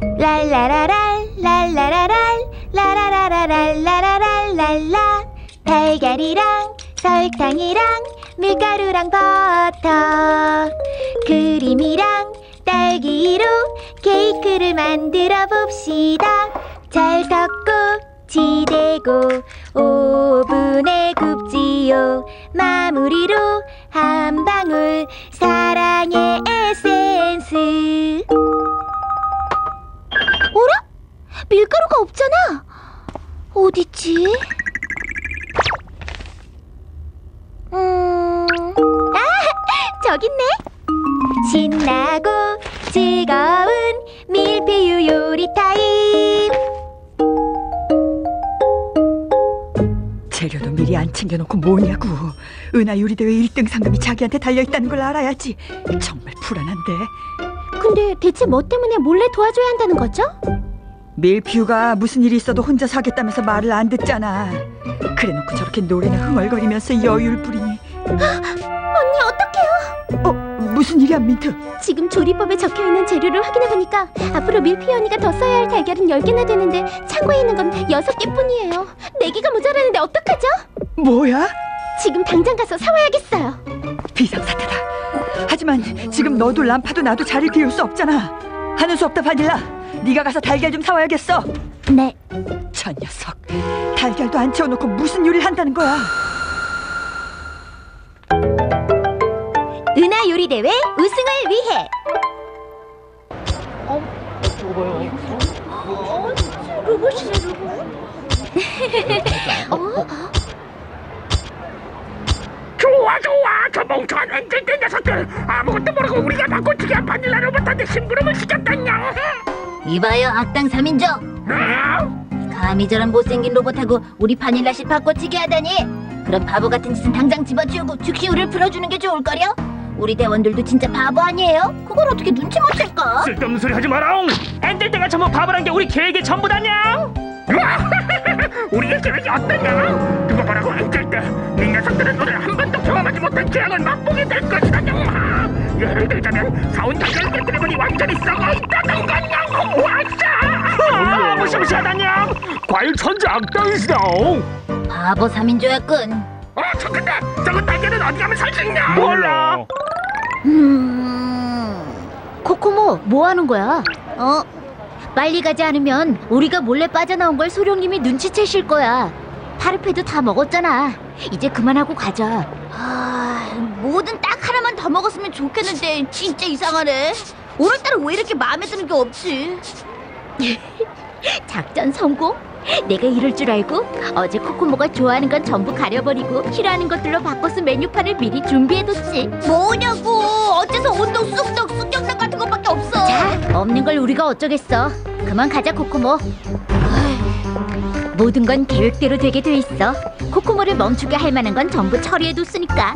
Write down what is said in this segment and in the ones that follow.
랄라라랄 랄라라랄 라라라라랄 라라랄랄라. 달걀이랑 설탕이랑 밀가루랑 버터. 크림이랑 딸기로 케이크를 만들어 봅시다. 잘 섞고 지대고 오븐에 굽지요. 마무리로 한 방울 사랑의 에센스 어라? 밀가루가 없잖아 어딨지? 음... 아! 저기 있네 신나고 즐거운 밀푀유 요리 타임 재료도 미리 안 챙겨놓고 뭐냐고. 은하 요리대회 1등 상금이 자기한테 달려있다는 걸 알아야지. 정말 불안한데. 근데 대체 뭐 때문에 몰래 도와줘야 한다는 거죠? 밀피우가 무슨 일이 있어도 혼자 사겠다면서 말을 안 듣잖아. 그래놓고 저렇게 노래나 흥얼거리면서 여유를 부리니. 언니 어떡해요? 어, 무슨 일이야, 민트? 지금 조리법에 적혀있는 재료를 확인해보니까 앞으로 밀피 언니가 더 써야 할 달걀은 10개나 되는데 창고에 있는 건 6개뿐이에요 4개가 모자라는데 어떡하죠? 뭐야? 지금 당장 가서 사와야겠어요 비상사태다. 하지만 지금 너도 람파도 나도 자리를 비울 수 없잖아. 하는 수 없다, 바닐라. 네가 가서 달걀 좀 사와야겠어. 네 저 녀석. 달걀도 안 채워놓고 무슨 요리를 한다는 거야? 은하 요리 대회 우승을 위해 좋아 좋아 저 멍청한 엔젤들 녀석들 아무것도 모르고 우리가 바꿔치기 한 바닐라 로봇한테 심부름을 시켰다냐 이봐요 악당 3인조 아? 감히 저런 못생긴 로봇하고 우리 바닐라씩 바꿔치기 하다니 그런 바보 같은 짓은 당장 집어치우고 즉시 우리를 풀어주는 게 좋을걸요? 우리 대원들도 진짜 바보 아니에요? 그걸 어떻게 눈치 못 챌까? 쓸데없는 소리 하지 마라 엔젤들가 전부 바보란 게 우리 계획의 전부다냐 우리의 계획이 어떠냐 두고 보라고 엔젤들 이 녀석들은 우리를 한 번도 경험하지 못한 재앙을 맛보게 될 것이다 냐 예를 들자면 사온 달걀 드래곤이 완전히 썩어 있다는 거냐고 왔어. 무시무시하다냐 과일 천재 악당이시다. 바보 3인조였군. 어, 저 근데 저거 달걀은 어디 가면 살 수 있냐? 몰라. 음... 코코모 뭐 하는 거야? 어? 빨리 가지 않으면 우리가 몰래 빠져나온 걸 소룡님이 눈치채실 거야. 파르페도 다 먹었잖아 이제 그만하고 가자 아... 뭐든 딱 하나만 더 먹었으면 좋겠는데 진짜 이상하네 오늘따라 왜 이렇게 마음에 드는 게 없지? 작전 성공? 내가 이럴 줄 알고 어제 코코모가 좋아하는 건 전부 가려버리고 싫어하는 것들로 바꿔서 메뉴판을 미리 준비해뒀지 뭐냐고 어째서 온도 쑥덕 쑥경란 같은 것밖에 없어 자, 없는 걸 우리가 어쩌겠어. 그만 가자, 코코모. 모든 건 계획대로 되게 돼 있어. 코코모를 멈추게 할 만한 건 전부 처리해뒀으니까.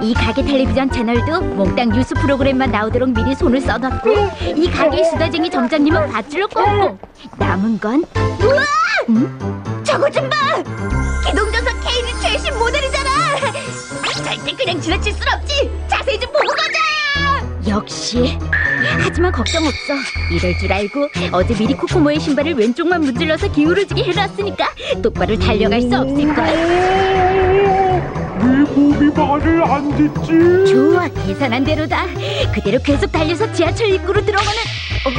이 가게 텔레비전 채널도 몽땅 뉴스 프로그램만 나오도록 미리 손을 써놨고 이 가게 수다쟁이 점장님은 밧줄로 꽁꽁 남은 건 저거 좀 봐! 기동전선 케이지 최신 모델이잖아! 절대 그냥 지나칠 순 없지! 자세히 좀 보고 가자! 역시 하지만 걱정 없어 이럴 줄 알고 어제 미리 코코모의 신발을 왼쪽만 문질러서 기울어지게 해놨으니까 똑바로 달려갈 수 없을 거야 네 몸이 말을 안 듣지? 좋아 계산한 대로다 그대로 계속 달려서 지하철 입구로 들어가는 어?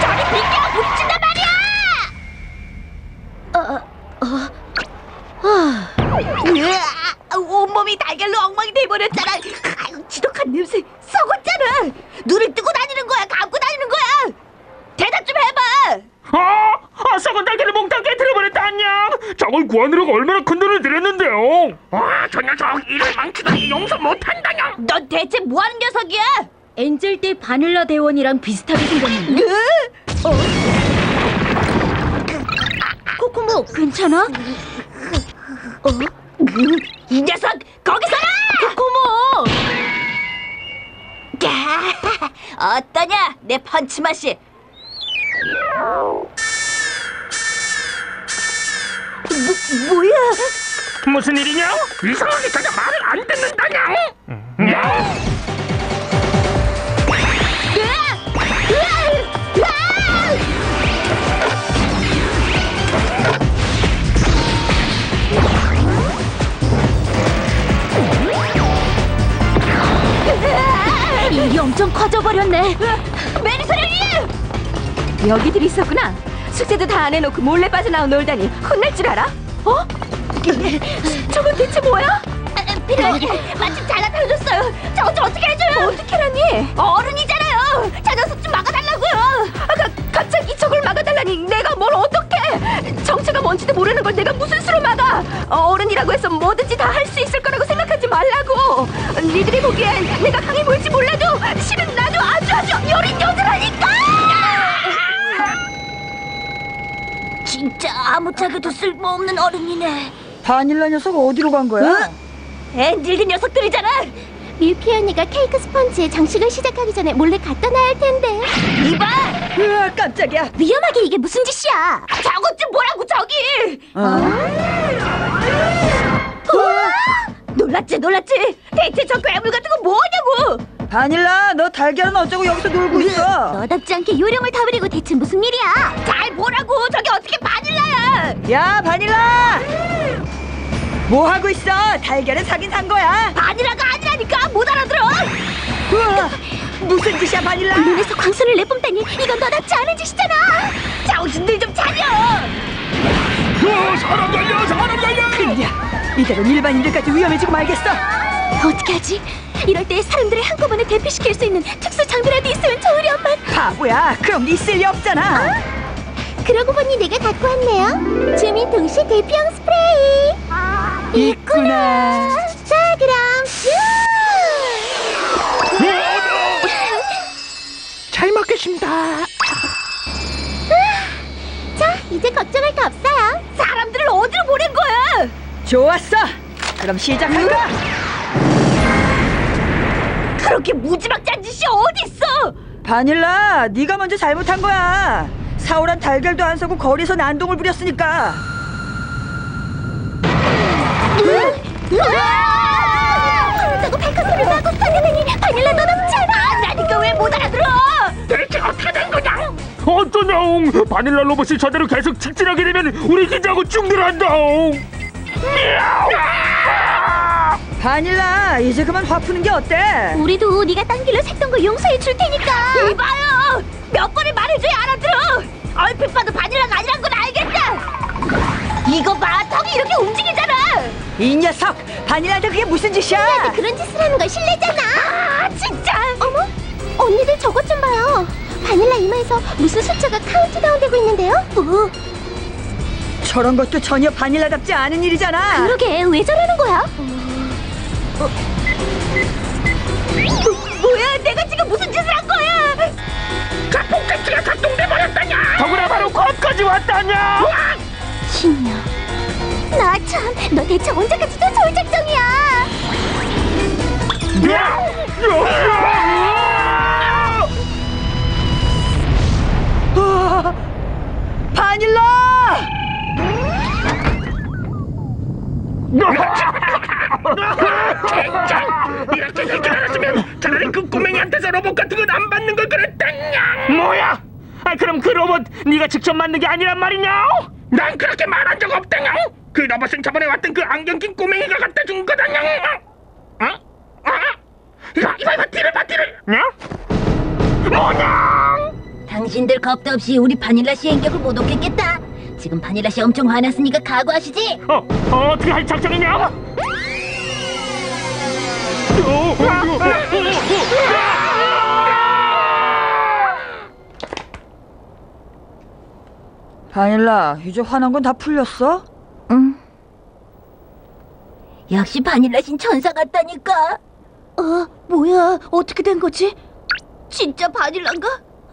저리 비켜! 부딪힌단 말이야! 어, 어, 어. 으아! 온몸이 달걀로 엉망이 돼버렸잖아! 아유, 지독한 냄새! 썩었잖아! 눈을 뜨고 다니는 거야! 감고 다니는 거야! 대답 좀 해봐! 아, 아 썩은 달걀을 몽땅 깨뜨려버렸다 안녕 저걸 구하느라고 얼마나 큰 돈을 들였는데요 와, 저 녀석 일을 망치다니 용서 못한다냐 넌 대체 뭐하는 녀석이야? 엔젤 때 바닐라 대원이랑 비슷하게 생겼는데 어? 코코모 괜찮아? 어? 이 녀석 거기서라! 코코모 야, 어떠냐 내 펀치 맛이 뭐, 뭐야 무슨 일이냐? 이상하게 전혀 말을 안 듣는다냐 달걀이 엄청 커져버렸네. 메리 소령님! 여기들이 있었구나. 숙제도 다 안 해놓고 몰래 빠져나온 놀다니 혼날 줄 알아? 어? 저건 대체 뭐야? 필요 마침 잘 나타나줬어요. 저거 좀 어떻게 해줘요? 어떻게라니? 어른이잖아요. 저 녀석 좀 막아달라고요. 아, 가, 갑자기 저걸 막아달라니 내가 뭘 어떻게? 정체가 뭔지도 모르는 걸 내가 무슨 수로 막아? 어른이라고 해서 뭐든지 다 할 수 있을 거라고 생각하지 말라고. 니들이 보기엔 내가 강해 보일지 몰라도 실은 나도 아주 아주 여린 여자라니까. 진짜 아무짝에도 쓸모없는 어른이네. 바닐라 녀석 어디로 간 거야? 애 늙은 녀석들이잖아. 밀피 언니가 케이크 스펀지에 장식을 시작하기 전에 몰래 갖다 놔야 할 텐데. 이봐, 으아 깜짝이야 위험하게 이게 무슨 짓이야? 저것 좀 보라고 저기. 어? 놀랐지, 놀랐지. 대체 저 괴물 같은 거 뭐하냐고. 바닐라 너 달걀은 어쩌고 여기서 놀고 있어 너답지 않게 요령을 다 부리고 대체 무슨 일이야? 잘 보라고. 저게 어떻게 바닐라야? 야 바닐라 뭐 하고 있어 달걀은 사긴 산 거야 바닐라가 아니라니까 못 알아들어. 우와, 무슨 짓이야 바닐라 눈에서 광선을 내뿜다니 이건 너답지 않은 짓이잖아. 정신들 좀 차려. 어, 사람 달려 사람 달려 야 이대로 일반인들까지 위험해지고 말겠어 어떻게 하지? 이럴 때 사람들을 한꺼번에 대피시킬 수 있는 특수 장비라도 있으면 좋으련만. 바보야 그럼 있을 리 없잖아 그러고 보니 내가 갖고 왔네요. 주민 동시 대피형 스프레이. 있구나 자 그럼 슈! 잘 먹겠습니다 자 이제 걱정할 거 없어요. 사람들을 어디로 보낸 거야? 좋았어 그럼 시작할까 그렇게 무지막지한 짓이 어디 있어? 바닐라 네가 먼저 잘못한 거야 사오란 달걀도 안 사고 거리에서 난동을 부렸으니까 그렇다고 백화소를 마구 쏘내다니 바닐라 너답지 않아. 아니라니까 왜 못 알아들어? 어쩌냐옹 바닐라 로봇이 저대로 계속 직진하게 되면 우리 기자하고 죽느란다옹 바닐라 이제 그만 화 푸는 게 어때 우리도 네가 딴 길로 샜던 거 용서해 줄 테니까. 이봐요! 몇 번을 말해줘야 알아들어! 얼핏 봐도 바닐라가 아니란 건 알겠다! 이거 봐! 턱이 이렇게 움직이잖아! 이 녀석 바닐라한테 그게 무슨 짓이야 그런 짓을 하는 건 실례잖아. 아, 진짜! 어머, 언니들 저것 좀 봐요. 이마에서 무슨 숫자가 카운트다운 되고 있는데요? 어, 저런 것도 전혀 바닐라답지 않은 일이잖아 그러게 왜 저러는 거야? 뭐 야! 내가 지금 무슨 짓을 한 거야! 자폭대치가 작동돼 버렸다냐 더구나 바로 거기까지 왔다냐 신녀. 나 참, 너 대체 언제까지 저 좋을 작정이야? 아, 바닐라 젠장! 이렇게 알았으면 차라리 그 꼬맹이한테서 로봇 같은 건 안 받는 걸 그랬다냐 뭐야? 아 그럼 그 로봇 네가 직접 만든 게 아니란 말이냐? 난 그렇게 말한 적 없다냐 그 로봇은 저번에 왔던 그 안경 낀 꼬맹이가 갖다 준 거다냐 어? 어? 이거 이거 이거 뒤를 봐 뒤를 어? 뭐냐? 당신들 겁도 없이 우리 바닐라 씨 행격을 못 얻겠겠다! 지금 바닐라 씨 엄청 화났으니까 각오하시지? 어, 어 어떻게 할 작정이냐? 어, 어, 바닐라 이제 화난 건 다 풀렸어? 응. 역시 바닐라 신 천사 같다니까. 어, 뭐야? 어떻게 된 거지? 진짜 바닐라인가?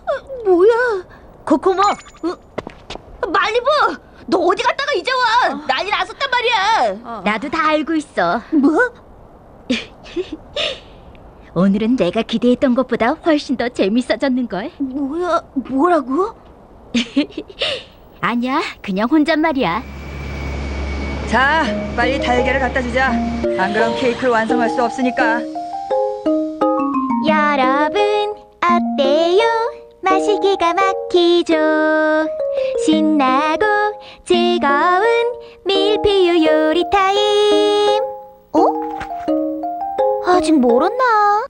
어, 뭐야? 코코모, 어? 말리부, 너 어디 갔다가 이제 와? 난리 났었단 말이야. 나도 다 알고 있어. 뭐? 오늘은 내가 기대했던 것보다 훨씬 더 재밌어졌는 걸. 뭐야? 뭐라고? 아니야, 그냥 혼잣말이야. 자 빨리 달걀을 갖다 주자 안 그럼 케이크를 완성할 수 없으니까 여러분 어때요? 맛이 기가 막히죠. 신나고 즐거운 밀피유 요리 타임. 어? 아직 멀었나?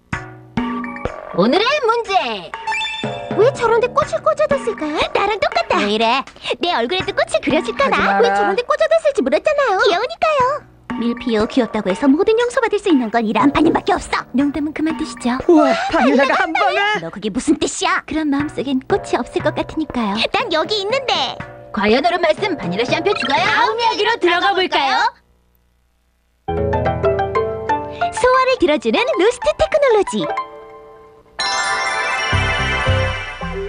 오늘의 문제. 왜 저런데 꽃을 꽂아뒀을까요? 나랑 똑같다. 왜 이래? 내 얼굴에도 그려줄까나? 마라. 왜 저런데 꽂아뒀을지 물었잖아요. 귀여우니까요. 밀피오 귀엽다고 해서 모든 용서 받을 수 있는 건 이 람파님밖에 없어. 농담은 그만 드시죠. 우와, 바닐라가 한 방에. 너 그게 무슨 뜻이야? 그런 마음속엔 꽃이 없을 것 같으니까요. 난 여기 있는데. 과연 옳은 말씀 바닐라 씨 한 표 추가요? 다음 이야기로 들어가 볼까요? 소화를 들어주는 로스트 테크놀로지.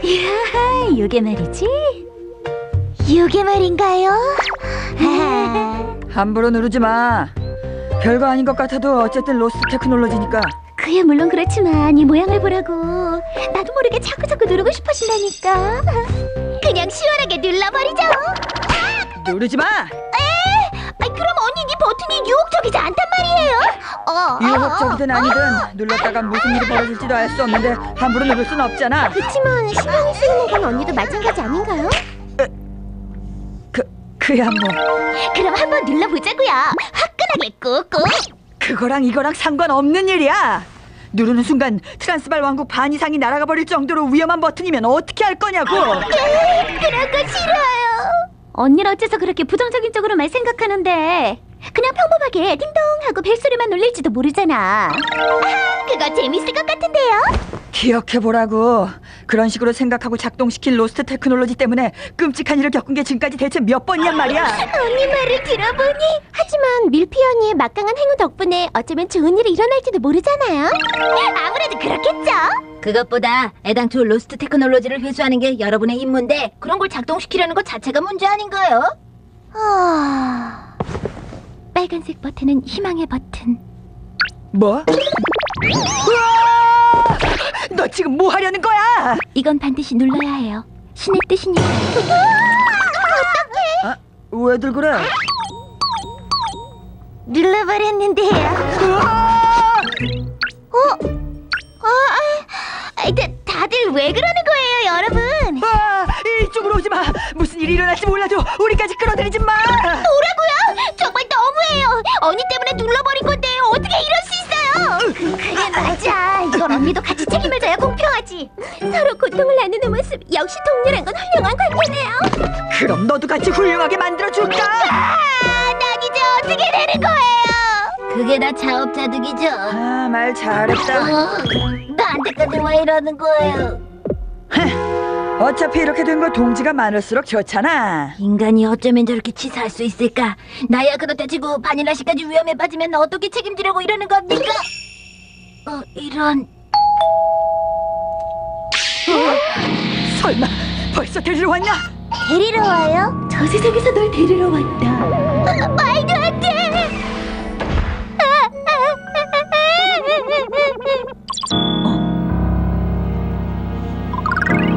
이야, 이게 말이지? 이게 말인가요? 함부로 누르지 마. 별거 아닌 것 같아도 어쨌든 로스 테크놀로지니까. 그야 물론 그렇지만 이 모양을 보라고 나도 모르게 자꾸 자꾸 누르고 싶어진다니까. 그냥 시원하게 눌러버리죠. 누르지 마. 아이 그럼 언니 네 버튼이 유혹적이지 않단 말이에요? 어, 유혹적이든 아니든 눌렀다가 무슨 일이 벌어질지도 알 수 없는데 함부로 누를 순 없잖아. 그렇지만 신경이 쓰이는 건 언니도 마찬가지 아닌가요? 그 그야 뭐 그럼 한번 눌러보자고요. 화끈하게 꾹꾹. 그거랑 이거랑 상관없는 일이야. 누르는 순간 트란스발 왕국 반 이상이 날아가 버릴 정도로 위험한 버튼이면 어떻게 할 거냐고. 그런 거 싫어요. 언니는 어째서 그렇게 부정적인 쪽으로만 생각하는데 그냥 평범하게 띵동 하고 벨소리만 울릴지도 모르잖아. 아하, 그거 재밌을 것 같은데요? 기억해 보라고. 그런 식으로 생각하고 작동시킨 로스트 테크놀로지 때문에 끔찍한 일을 겪은 게 지금까지 대체 몇 번이란 말이야. 언니 말을 들어보니 하지만 밀피 언니의 막강한 행위 덕분에 어쩌면 좋은 일이 일어날지도 모르잖아요. 아무래도 그렇겠죠. 그것보다 애당초 로스트 테크놀로지를 회수하는 게 여러분의 임무인데 그런 걸 작동시키려는 것 자체가 문제 아닌가요? 아... 빨간색 버튼은 희망의 버튼. 뭐? 우와! 너 지금 뭐 하려는 거야? 이건 반드시 눌러야 해요. 신의 뜻이니까. 왜들 그래? 눌러버렸는데요. 우와! 어, 아, 다, 다들 왜 그러는 거예요, 여러분? 아, 이쪽으로 오지 마. 무슨 일이 일어날지 몰라도 우리까지 끌어들이지 마. 뭐라고요? 정말 너무해요. 언니 때문에 눌러버린 건데 어떻게 이럴 수 있어요? 그래 맞아. 언니도 같이 책임을 져야 공평하지. 서로 고통을 나누는 모습 역시 동료란 건 훌륭한 관계네요. 그럼 너도 같이 훌륭하게 만들어 줄까? 아, 난 이제 어떻게 되는 거예요? 그게 다 자업자득이죠. 아, 말 잘했다. 어, 나한테까지 왜 이러는 거예요? 어차피 이렇게 된 거 동지가 많을수록 좋잖아. 인간이 어쩌면 저렇게 치사할 수 있을까? 나야 그렇다 치고 바닐라 씨까지 위험에 빠지면 어떻게 책임지려고 이러는 겁니까? 어, 이런... 설마 벌써 데리러 왔냐? 데리러 와요? 저 세상에서 널 데리러 왔다. 말도 안 돼!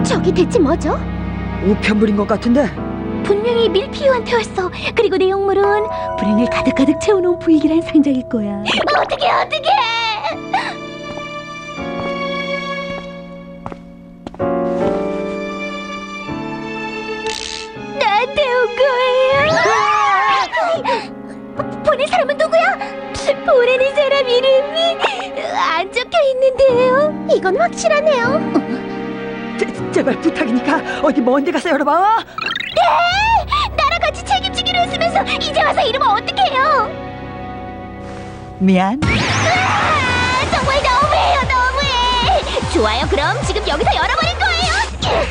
저기 대체 뭐죠? 우편 부린 것 같은데. 분명히 밀피우한테 왔어. 그리고 내용물은 불행을 가득가득 채워놓은 불길한 상자일 거야. 어떻게 어떻게? 보내는 사람 이름이 안 적혀 있는데요. 이건 확실하네요. 제, 제발 부탁이니까 어디 먼데 가서 열어봐. 네! 나랑 같이 책임지기로 했으면서 이제 와서 이러면 어떡해요? 미안. 아, 정말 너무해요, 너무해. 좋아요, 그럼 지금 여기서 열어버릴 거예요.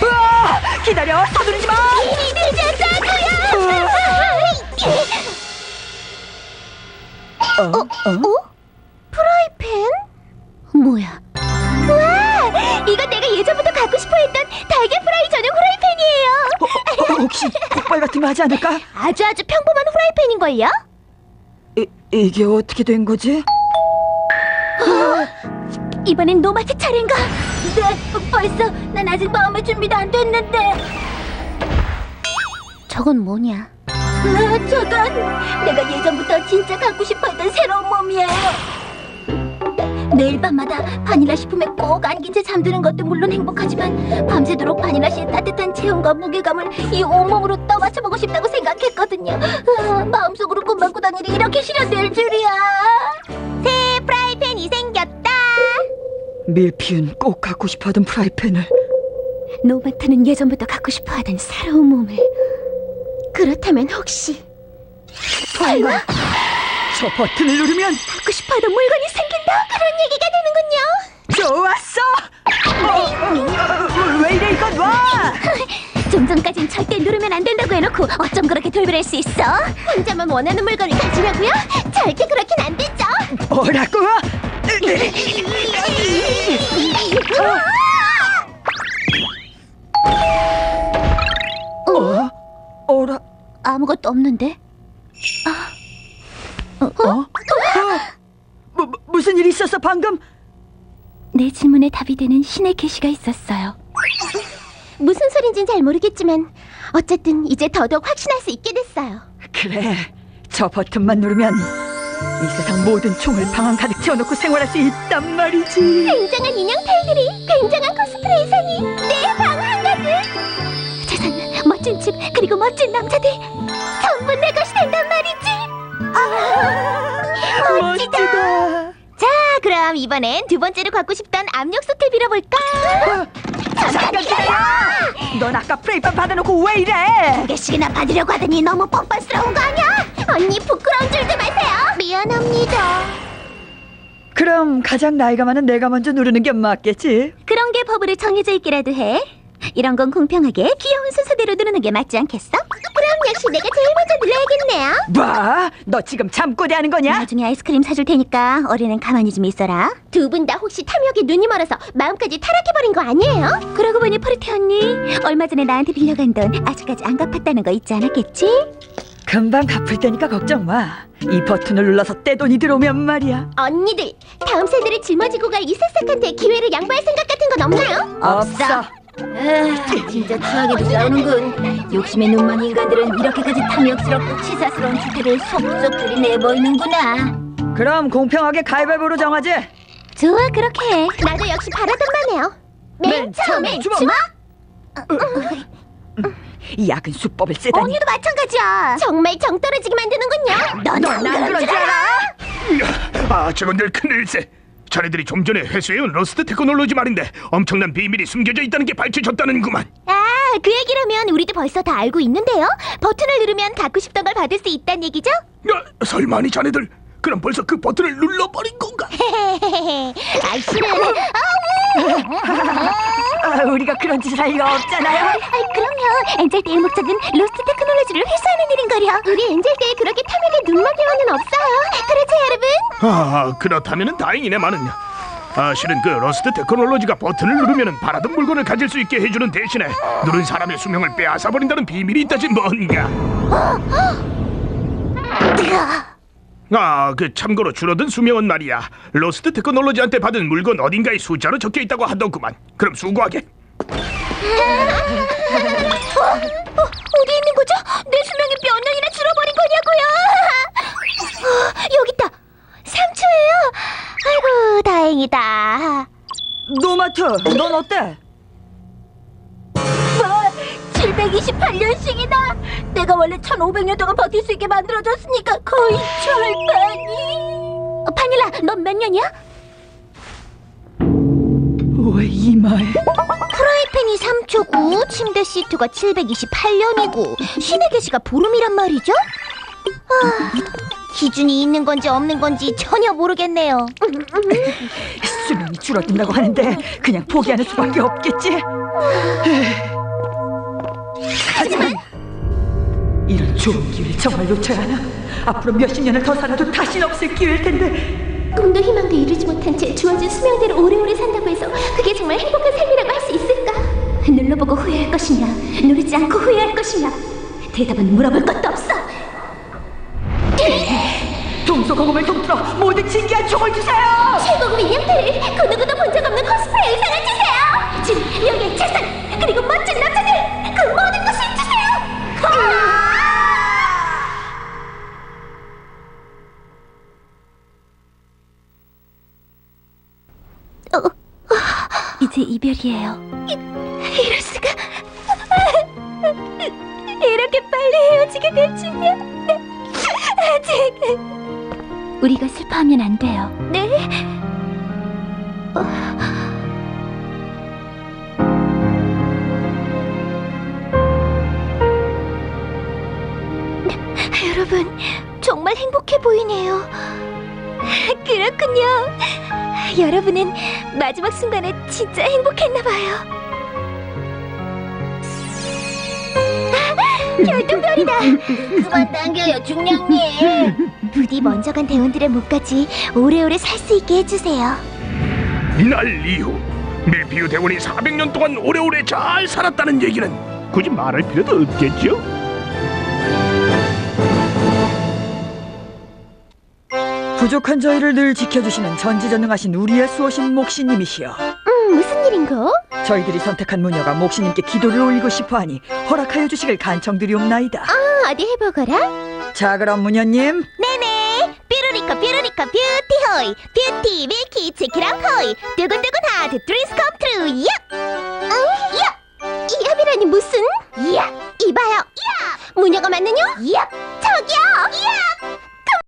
우와! 기다려. 서두르지 마. 이미 늦었다고요. 어? 어? 프라이팬? 뭐야? 와, 이건 내가 예전부터 갖고 싶어 했던 달걀 프라이 전용 프라이팬이에요. 어, 어, 혹시 폭발 같은 거 하지 않을까? 아주 아주 평범한 프라이팬인걸요? 이, 이게 어떻게 된 거지? 이번엔 노마트 차례인가? 네, 벌써 난 아직 마음의 준비도 안 됐는데. 저건 뭐냐? 아, 저건 내가 예전부터 진짜 갖고 싶어했던 새로운 몸이에요. 매일 밤마다 바닐라 식품에 꼭 안긴 채 잠드는 것도 물론 행복하지만 밤새도록 바닐라 씨의 따뜻한 체온과 무게감을 이 온몸으로 떠받쳐보고 싶다고 생각했거든요. 아, 마음속으로 꿈만 꾸던 일이 이렇게 실현될 줄이야. 새 프라이팬이 생겼다. 밀피운 꼭 갖고 싶어하던 프라이팬을 노마타는 예전부터 갖고 싶어하던 새로운 몸을. 그렇다면 혹시 설마 저 버튼을 누르면 갖고 싶어하던 물건이 생긴다? 그런 얘기가 되는군요. 좋았어! 어, 어, 왜 이래 이건 와! 좀 전까진 절대 누르면 안 된다고 해놓고 어쩜 그렇게 돌변할 수 있어? 혼자만 원하는 물건을 가지려고요? 절대 그렇긴 안 되죠. 뭐라고? 어? 어라? 아무것도 없는데? 어? 어? 뭐, 뭐, 무슨 일 있었어 방금? 내 질문에 답이 되는 신의 계시가 있었어요. 무슨 소린진 잘 모르겠지만 어쨌든 이제 더더욱 확신할 수 있게 됐어요. 그래 저 버튼만 누르면 이 세상 모든 총을 방안 가득 채워놓고 생활할 수 있단 말이지 굉장한 인형 탈들이 굉장한 코스프레이상이 재산, 멋진 집 그리고 멋진 남자들 전부 내 것이 된단 말이지. 아, 멋지다. 자 그럼 이번엔 두 번째로 갖고 싶던 압력 소틀 빌어볼까? 잠깐 기다려 넌 아까 프레이팬 받아놓고 왜 이래? 두 개씩이나 받으려고 하더니 너무 뻔뻔스러운 거 아니야? 언니 부끄러운 줄도 마세요. 미안합니다. 그럼 가장 나이가 많은 내가 먼저 누르는 게 맞겠지? 그런 게 법으로 정해져 있기라도 해. 이런 건 공평하게 귀여운 순서대로 누르는 게 맞지 않겠어? 그럼 역시 내가 제일 먼저 눌러야겠네요. 뭐? 너 지금 잠꼬대 하는 거냐? 나중에 아이스크림 사줄 테니까 어린애는 가만히 좀 있어라. 두 분 다 혹시 탐욕에 눈이 멀어서 마음까지 타락해버린 거 아니에요? 그러고 보니 포르테 언니 얼마 전에 나한테 빌려간 돈 아직까지 안 갚았다는 거 있지 않았겠지? 금방 갚을 테니까 걱정 마 이 버튼을 눌러서 떼돈이 들어오면 말이야 언니들 다음 세대를 짊어지고 갈 이 새싹한테 기회를 양보할 생각 같은 건 없나요? 없어 진짜 추하게도 싸우는군. 욕심의 눈먼 인간들은 이렇게까지 탐욕스럽고 치사스러운 주택을 속속 들이 내보이는구나. 그럼 공평하게 가위바위보로 정하지 좋아, 그렇게 해. 나도 역시 바라던 바네요. 맨 처음에 주먹! 이 약은 수법을 쓰다니 언니도 마찬가지야. 정말 정 떨어지게 만드는군요. 넌 안 그런 줄 알아? 아 저건들 큰일세 자네들이 좀 전에 회수해온 러스트 테크놀로지 말인데 엄청난 비밀이 숨겨져 있다는 게 밝혀졌다는구만 아, 그 얘기라면 우리도 벌써 다 알고 있는데요. 버튼을 누르면 갖고 싶던 걸 받을 수 있다는 얘기죠? 야, 설마니 자네들 그럼 벌써 그 버튼을 눌러버린 건가? 아이 싫은. 아, 우리가 그런 짓을 할 리가 없잖아요 아이 그럼요. 엔젤 대의 목적은 로스트 테크 놀로지를 회수하는 일인거려. 우리 엔젤대에 그렇게 탐욕에 눈먼 대화는 없어요. 그렇죠 여러분? 아 그렇다면 다행이네 마는 아 실은 그 러스트 테크놀로지가 버튼을 누르면 바라던 물건을 가질 수 있게 해주는 대신에 누른 사람의 수명을 빼앗아 버린다는 비밀이 있다지 뭔가. 아. 그 참고로 줄어든 수명은 말이야. 러스트 테크놀로지한테 받은 물건 어딘가에 숫자로 적혀 있다고 하더구만. 그럼 수고하게. 어, 어디 있는 거죠? 내 수명이 몇 년이나 거냐고요? 어, 여기 있다. 3초예요. 아이고 다행이다. 노마트 넌 어때? 728년씩이나 내가 원래 1500년 동안 버틸 수 있게 만들어줬으니까 거의 절반이. 바닐라, 넌 몇 년이야? 왜 이마에 프라이팬이 3초고 침대 시트가 728년이고 신의 계시가 보름이란 말이죠? 아, 기준이 있는 건지 없는 건지 전혀 모르겠네요. 수명이 줄어든다고 하는데 그냥 포기하는 수밖에 없겠지 하지만 이런 좋은 기회를 정말 놓쳐야 하나 앞으로 몇십 년을 더 살아도 다신 없을 기회일 텐데 꿈도 희망도 이루지 못한 채 주어진 수명대로 오래오래 산다고 해서 그게 정말 행복한 삶이라고 할 수 있을까? 눌러보고 후회할 것이냐, 누르지 않고 후회할 것이냐? 대답은 물어볼 것도 없어. 동서고금을 통틀어 모든 진기한 총을 주세요 최고급 인형들, 그 누구도 본 적 없는 코스프레 의상을 주세요. 진, 명예, 재산, 그리고 멋진 남자들, 그 모든 것을 주세요. 아! 어, 이제 이별이에요. 이, 이럴 수가. 이렇게 빨리 헤어지게 될 줄이야. 아직. 우리가 슬퍼하면 안 돼요. 네? 여러분, 정말 행복해 보이네요. 그렇군요. 여러분은 마지막 순간에 진짜 행복했나 봐요. 결동별이다. 그만 당겨요, 중량님. 부디 먼저 간 대원들의 목까지 오래오래 살 수 있게 해주세요. 이날 이후 밀피우 대원이 400년 동안 오래오래 잘 살았다는 얘기는 굳이 말할 필요도 없겠죠? 부족한 저희를 늘 지켜주시는 전지전능하신 우리의 수호신 목시님이시여. 음, 무슨 일인고? 저희들이 선택한 무녀가 목시님께 기도를 올리고 싶어하니 허락하여 주시길 간청드리옵나이다. 어, 어디 해보거라. 자 그럼 무녀님 네네. 뾰루리커 뾰루리커 뷰티 호이. 뷰티 밀키 치키랑 호이. 두근두근 하트 드리스 컴 트루. 야! 응? 야! 이합이라니 무슨? 야! 이봐요. 야! 무녀가 맞느냐? 야! 저기요. 야!